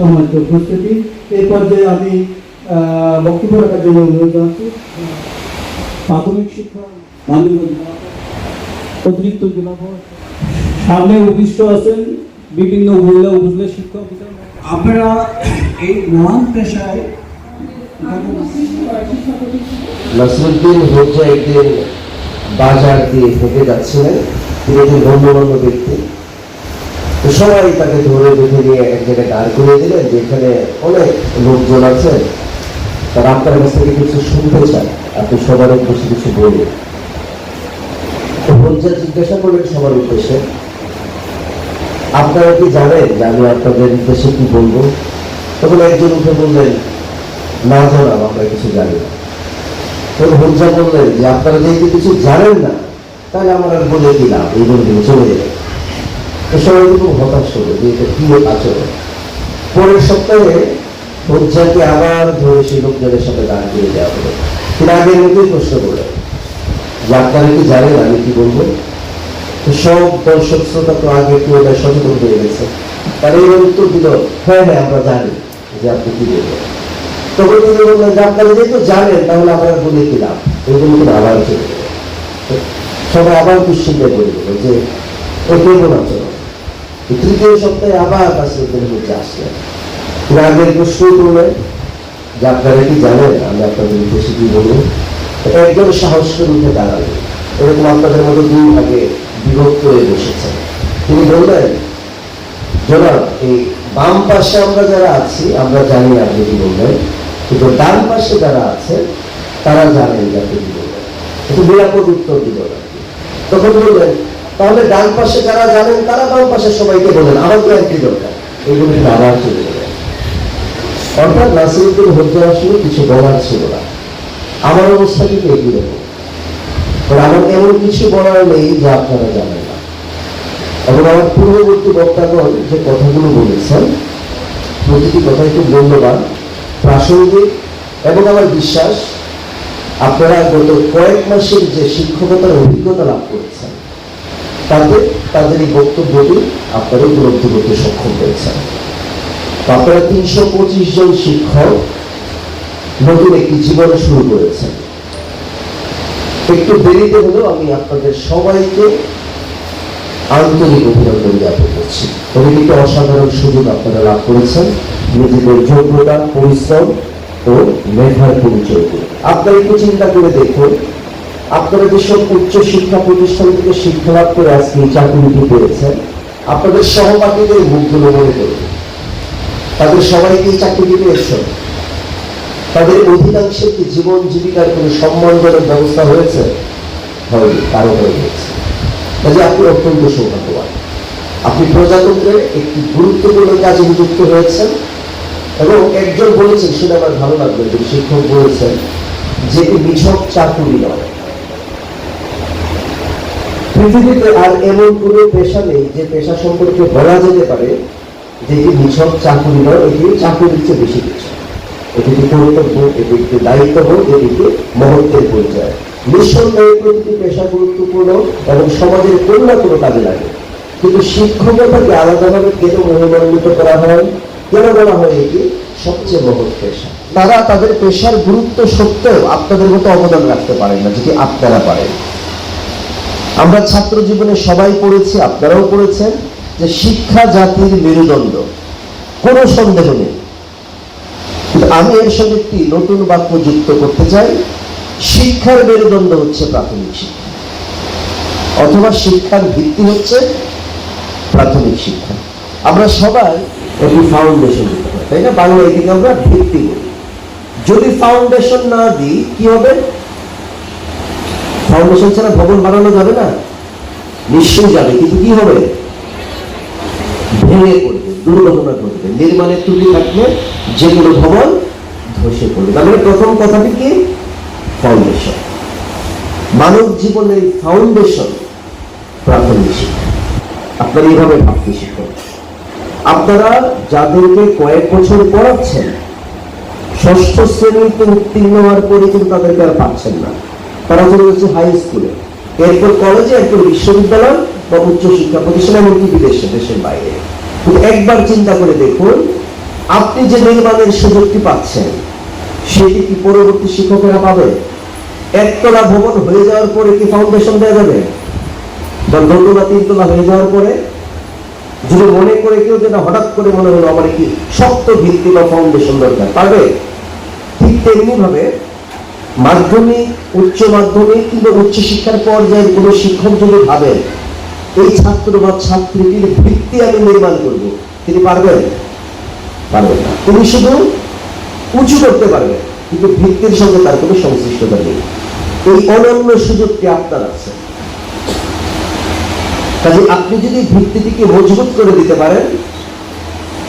সম্মানিত উপস্থিতি। এই পর্যায়ে আমি বক্তব্য রাখার জন্য অনুরোধ জানাচ্ছি। প্রাথমিক শিক্ষা অতিরিক্ত জেলা। সামনে উপবিষ্ট আছেন বিভিন্ন উপজেলা উপজেলা শিক্ষা অফিসার আপনারা এই মহান পেশায় নাসরুদ্দিন হোজ্জা একদিন বাজার দিয়ে হেঁটে যাচ্ছিলেন। তিনি একজন গণ্যমান্য ব্যক্তি। সবাই তাকে ধরে বেঁধে নিয়ে এক জায়গায় দাঁড় করিয়ে দিলেন যে এখানে অনেক লোকজন আছে তারা আপনার কাছ থেকে কিছু শুনতে চায়। আপনি সবার উদ্দেশ্যে কিছু বলুন। হোজ্জা জিজ্ঞাসা করলেন সবার উদ্দেশ্যে। আপনারা কি জানেন যে আমি আপনাদের উদ্দেশ্যে কি বলব? তখন একজন উঠে বললেন, না জানাম আমরা কিছু জানি না। তখন হুজা বললেন, যে আপনারা যেহেতু কিছু জানেন না, তাহলে আমার আর বলে দিলাম এই বলে চলে গেলেন। তো সবাই খুব হতাশ হলো, যে এটা কি আচরণ। পরের সপ্তাহে হুজাকে আবার ধরে সেই লোকজনের সাথে দাঁড় দিয়ে দেওয়া হলো। তিনি আগের মতোই প্রশ্ন করলেন যে আপনারা কি জানেন আমি কি বলব? তো সব দর্শক শ্রোতা তো আগে একটু এটা সচেতন হয়ে গেছে। তারা এইভাবে উত্তর দিল হ্যাঁ হ্যাঁ আমরা জানি যে আপনি কি বলবেন। তখন তিনি বললেন যে আপনারা যেহেতু জানেন, তাহলে আমরা বলে দিলাম এগুলো কিন্তু আবার চলে সবাই আবার দুশ্চিন্তায় পড়ে গেল যে ও কেমন আচরণ? তৃতীয় সপ্তাহে আবার নাসিরুদ্দিন হচ্ছে আসলেন তিনি আগের প্রশ্ন করলেন যে আপনারা কি জানেন, আমি আপনাদের উদ্দেশ্যে কি বলব একজন সাহস করে উঠে দাঁড়ালেন এরকম আপনাদের মতো দুই ভাগে বিভক্ত হয়ে বসেছেন তিনি বললেন, জনাব, এই বাম পাশে আমরা যারা আছি, আমরা জানি আপনি কি বলবেন, কিন্তু ডান পাশে যারা আছে, তারা জানেন যে আপনি কি বলবেন। একটু নিরাপদ উত্তর না তখন বললেন তাহলে ডান পাশে যারা জানেন, তারা বাম পাশে সবাইকে বলেন আমার তো একটি দরকার? গেলেন। অর্থাৎ নাসিরুদ্দিন হজ্জা আসলে কিছু বলার ছিল না। আমার অবস্থা কিন্তু তবে আমার এমন কিছু বলার নেই যা আপনারা জানেন না। এবং আমার পূর্ববর্তী বক্তাগণ যে কথাগুলো বলেছেন, প্রতিটি কথাই খুব মূল্যবান, প্রাসঙ্গিক, এবং আমার বিশ্বাস, আপনারা গত কয়েক মাসের যে শিক্ষকতার অভিজ্ঞতা লাভ করেছেন তাতে তাদের এই বক্তব্যটি আপনারা উপলব্ধি করতে সক্ষম হয়েছেন। আপনারা তিনশো পঁচিশ জন শিক্ষক নতুন একটি জীবন শুরু করেছেন। একটু দেরিতে হলেও আমি আপনাদের সবাইকে আন্তরিক অভিনন্দন জ্ঞাপন করছি। একটি অসাধারণ সুযোগ আপনারা লাভ করেছেন। নিজেদের যোগ্যতা, পরিশ্রম ও মেধার পরিচয় আপনারা একটু চিন্তা করে দেখুন আপনারা যেসব উচ্চ শিক্ষা প্রতিষ্ঠান থেকে শিক্ষা লাভ করে আজকে এই চাকরিটি পেয়েছেন, আপনাদের সহপাঠীদের মুখগুলো মনে করুন তাদের সবাইকে এই চাকরিটি পেয়েছেন। তাদের অধিকাংশের কি জীবন জীবিকার কোনো সম্মানজনক ব্যবস্থা হয়েছে? হয়নি, কারও হয়ে গেছে। কাজে আপনি অত্যন্ত সৌভাগ্যবান। আপনি প্রজাতন্ত্রের একটি গুরুত্বপূর্ণ কাজে নিযুক্ত হয়েছেন এবং একজন বলেছেন সেটা আমার ভালো লাগবে যে শিক্ষক বলেছেন যে এটি নিছক চাকুরি নয়। পৃথিবীতে আর এমন কোনো পেশা নেই যে পেশা সম্পর্কে বলা যেতে পারে যে এটি নিছক চাকুরি নয় এটি চাকুরির চেয়ে বেশি কিছু। এটি একটি কর্তব্য এটি একটি দায়িত্ববোধ এটি একটি মহত্বের পরিচয় নিঃসন্দেহে প্রতিটি পেশা গুরুত্বপূর্ণ এবং সমাজের কোনো না কোনো কাজে লাগে। কিন্তু শিক্ষকতাকে আলাদাভাবে কেন মহিমান্বিত করা হয়? কেন বলা হয় এটি সবচেয়ে মহৎ পেশা? তারা তাদের পেশার গুরুত্ব সত্ত্বেও আপনাদের মতো অবদান রাখতে পারেন না, যেটি আপনারা পারেন। আমরা ছাত্র জীবনে সবাই পড়েছি, আপনারাও পড়েছেন, যে শিক্ষা জাতির মেরুদণ্ড। কোনো সন্দেহ নেই। আমি এর সঙ্গে একটি নতুন বাক্য যুক্ত করতে চাই। শিক্ষার মেরুদণ্ড হচ্ছে প্রাথমিক শিক্ষা। অথবা শিক্ষার ভিত্তি হচ্ছে প্রাথমিক শিক্ষা। আমরা সবাই একটি ফাউন্ডেশন দিতে হয় তাই না? বাংলা এদিকে আমরা ভিত্তি বলি। যদি ফাউন্ডেশন না দিই, কি হবে? ফাউন্ডেশন ছাড়া ভবন বানানো যাবে না? নিশ্চয়ই যাবে, কিন্তু কি হবে? ভেঙে পড়বে, দুর্ঘটনা ঘটবে, নির্মাণের ত্রুটি থাকলে যে কোনো ভবন ধসে পড়বে। তার মানে প্রথম কথাটি কি? ফাউন্ডেশন মানব জীবনের ফাউন্ডেশন প্রাথমিক শিক্ষা। আপনারা এইভাবে ভাবতে শিখুন। আপনারা যাদেরকে কয়েক বছর পড়াচ্ছেন, ষষ্ঠ শ্রেণীতে উত্তীর্ণ হওয়ার পরে কিন্তু তাদেরকে আর পাচ্ছেন না। তারা চলে যাচ্ছে হাই স্কুলে এরপর কলেজে এরপর বিশ্ববিদ্যালয় বা উচ্চ শিক্ষা প্রতিষ্ঠান এমনকি বিদেশে, দেশের বাইরে। একবার চিন্তা করে দেখুন, আপনি যে নির্মাণের সুযোগটি পাচ্ছেন, সেটি কি পরবর্তী শিক্ষকেরা পাবে? একতলা ভবন হয়ে যাওয়ার পরে কি ফাউন্ডেশন দেওয়া যাবে? বা দোতলা, তিনতলা হয়ে যাওয়ার পরে যদি মনে করে কেউ যেটা হঠাৎ করে মনে হলো আমার কি শক্ত ভিত্তি বা ফাউন্ডেশন দরকার, পারবে? ঠিক তেমনি ভাবে মাধ্যমিক, উচ্চ মাধ্যমিক কিংবা উচ্চ শিক্ষার পর্যায়ের কোন শিক্ষক যদি ভাবেন, এই ছাত্র বা ছাত্রীটির ভিত্তি আমি নির্মাণ করব, তিনি পারবেন? পারবেন না। তিনি শুধু উঁচু করতে পারবেন, কিন্তু ভিত্তির সঙ্গে তার কোনো সংশ্লিষ্টতা নেই। এই অনন্য সুযোগটি আপনার আছে। কাজে আপনি যদি ভিত্তিটিকে মজবুত করে দিতে পারেন,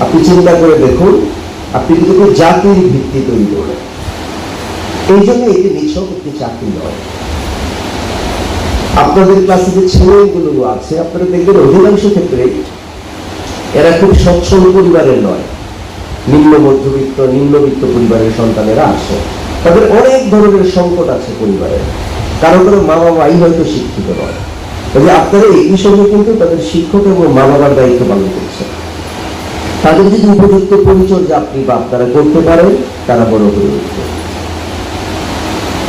আপনি চিন্তা করে দেখুন, আপনি কোনো জাতির ভিত্তি তৈরি করবেন এই জন্য এটি নিছক একটি চাকরি নয়। আপনাদের ক্লাসে যে ছেলেগুলো আছে, আপনারা দেখবেন অধিকাংশ ক্ষেত্রে এরা খুব সচ্ছল পরিবারের নয়। নিম্ন মধ্যবিত্ত, নিম্নবিত্ত পরিবারের সন্তানেরা আসে তাদের অনেক ধরনের সংকট আছে পরিবারে। কারও কারও মা বাবাই হয়তো শিক্ষিত নয়। তবে আপনারা এই বিষয়ে কিন্তু তাদের শিক্ষক এবং মা বাবার দায়িত্ব পালন করছে তাদের যদি উপযুক্ত পরিচর্যা আপনি বা আপনারা করতে পারেন, তারা বড় হয়ে উঠবে।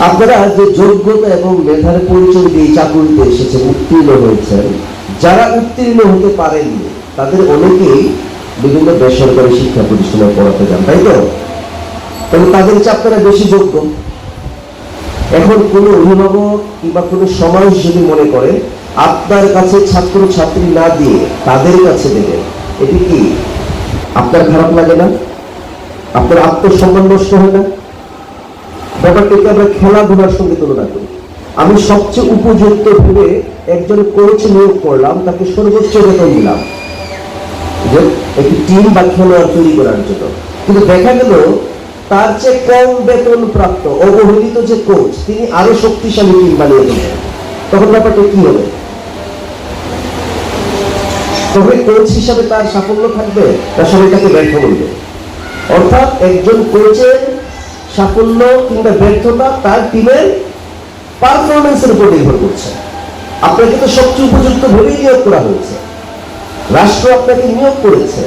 আপনারা যে যোগ্যতা এবং মেধার পরিচয় দিয়ে চাকুরিতে এসেছেন, উত্তীর্ণ হয়েছেন, যারা উত্তীর্ণ হতে পারেননি, তাদের অনেকেই বিভিন্ন বেসরকারি শিক্ষা প্রতিষ্ঠানে পড়াতে যান, তাই তো? তবে তাদের আপনারা বেশি যোগ্য। এখন কোনো অভিভাবক কিংবা কোনো সমাজ যদি মনে করে, আপনার কাছে ছাত্র ছাত্রী না দিয়ে তাদের কাছে দেবেন এটি কি আপনার খারাপ লাগে না? আপনার আত্মসম্মান নষ্ট হয় না? ব্যাপারটাকে আমরা খেলাধুলার সঙ্গে তুলনা করি। আমি সবচেয়ে উপযুক্ত ভেবে একজন কোচ নিয়োগ করলাম, তাকে সর্বোচ্চ বেতন দিলাম। যে একটি টিম বা খেলোয়াড় তৈরি করার জন্য। কিন্তু দেখা গেল, তার চেয়ে কম বেতন প্রাপ্ত, অবহেলিত যে কোচ তিনি আরও শক্তিশালী টিম বানিয়ে দিলেন। তখন ব্যাপারটা কি হবে? তবে কোচ হিসাবে তার সাফল্য থাকবে, তার সবাই তাকে ব্যর্থ বলবে। অর্থাৎ একজন কোচের সাফল্য কিংবা ব্যর্থতা তার টিমের পারফরমেন্সের উপর নির্ভর করছে। আপনাকে তো সবচেয়ে উপযুক্ত ভেবেই নিয়োগ করা হয়েছে। রাষ্ট্র আপনাকে নিয়োগ করেছে।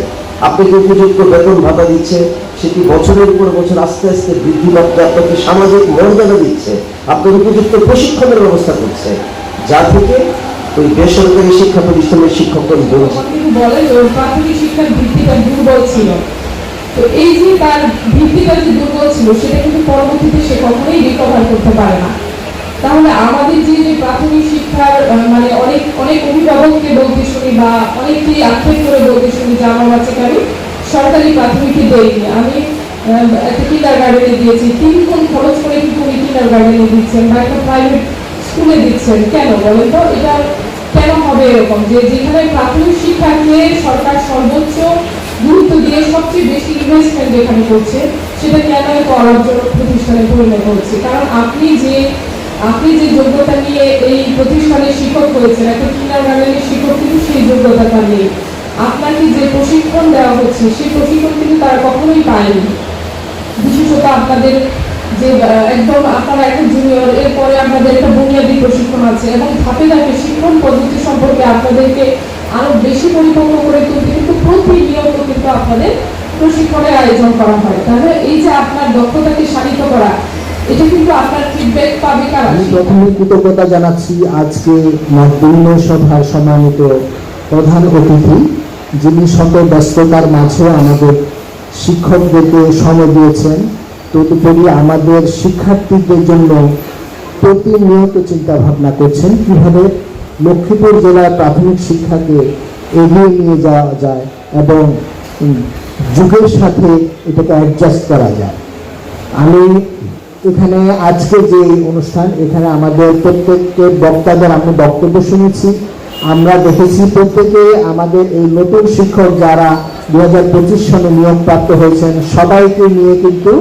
আপনাকে উপযুক্ত বেতন ভাতা দিচ্ছে। সেটি বছরের পর বছর আস্তে আস্তে বৃদ্ধি পাচ্ছে, আপনাকে সামাজিক মর্যাদা দিচ্ছে, আপনার উপযুক্ত প্রশিক্ষণের ব্যবস্থা করছে। যা থেকে ওই বেসরকারি শিক্ষা প্রতিষ্ঠানের শিক্ষকগণ বলছে বলে প্রাথমিক শিক্ষার ভিত্তিটা দুর্বল ছিল। তো এই যে তার ভিত্তিটা যে দুর্বল ছিল, সেটা কিন্তু পরবর্তীতে সে কখনোই রিকভার করতে পারে না। তাহলে আমাদের যে যে প্রাথমিক শিক্ষার মানে অনেক অনেক অভিভাবককে বলতে শুনি বা অনেককেই আক্ষেপ করে বলতে শুনি যে আমার বাচ্চাকে আমি সরকারি প্রাথমিকে দেইনি আমি একটা কিন্ডার গার্ডেনে দিয়েছি। তিন খরচ করে কিন্তু উনি কিন্ডার গার্ডেনে দিচ্ছেন বা একটা প্রাইভেট স্কুলে দিচ্ছেন? কেন বলেন তো? এটা কেন হবে এরকম? যে যেখানে প্রাথমিক শিক্ষাকে সরকার সর্বোচ্চ গুরুত্ব দিয়ে সবচেয়ে বেশি ইনভেস্টমেন্ট যেখানে করছে, সেটা কেন করার জন্য প্রতিষ্ঠানে পরিণত হচ্ছে। কারণ আপনি যে আপনি যে যোগ্যতা নিয়ে এই প্রতিষ্ঠানে শিক্ষক হয়েছেন, একটা কিন্ডার গার্ডেনের শিক্ষক কিন্তু সেই যোগ্যতাটা নেই। আপনাকে যে প্রশিক্ষণ দেওয়া হচ্ছে, সেই প্রশিক্ষণ কিন্তু তারা কখনোই পায়নি। বিশেষত আপনাদের যে একদম আপনারা একটা জুনিয়র এরপরে আপনাদের একটা বুনিয়াদী প্রশিক্ষণ আছে এবং ধাপে ধাপে শিক্ষণ পদ্ধতি সম্পর্কে আপনাদেরকে আরও বেশি পরিপক্ক করে তুলতে কিন্তু প্রতিনিয়ত কিন্তু আপনাদের প্রশিক্ষণের আয়োজন করা হয়। তাহলে এই যে আপনার দক্ষতাকে শানিত করা প্রধান অতিথি, যিনি আমাদের সময় দিয়েছেন। তদুপরি আমাদের শিক্ষার্থীদের জন্য প্রতিনিয়ত চিন্তা ভাবনা করছেন কীভাবে লক্ষ্মীপুর জেলার প্রাথমিক শিক্ষাকে এগিয়ে নিয়ে যাওয়া যায় এবং যুগের সাথে এটাকে অ্যাডজাস্ট করা যায়। আমি এখানে আজকে যে অনুষ্ঠান, এখানে আমাদের প্রত্যেকের বক্তাদের আমি বক্তব্য শুনেছি। আমরা দেখেছি প্রত্যেকে আমাদের এই নতুন শিক্ষক যারা দু হাজার পঁচিশ সালে নিয়োগপ্রাপ্ত হয়েছেন, সবাইকে নিয়ে কিন্তু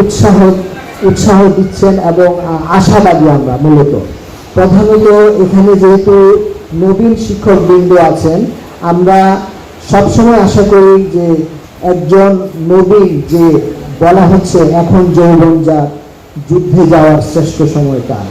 উৎসাহ উৎসাহ দিচ্ছেন এবং আশাবাদী আমরা মূলত। প্রধানত এখানে যেহেতু নবীন শিক্ষক বৃন্দ আছেন, আমরা সবসময় আশা করি যে একজন নবীন যে বলা হচ্ছে এখন যৌবন যা যুদ্ধে যাওয়ার শ্রেষ্ঠ সময় তার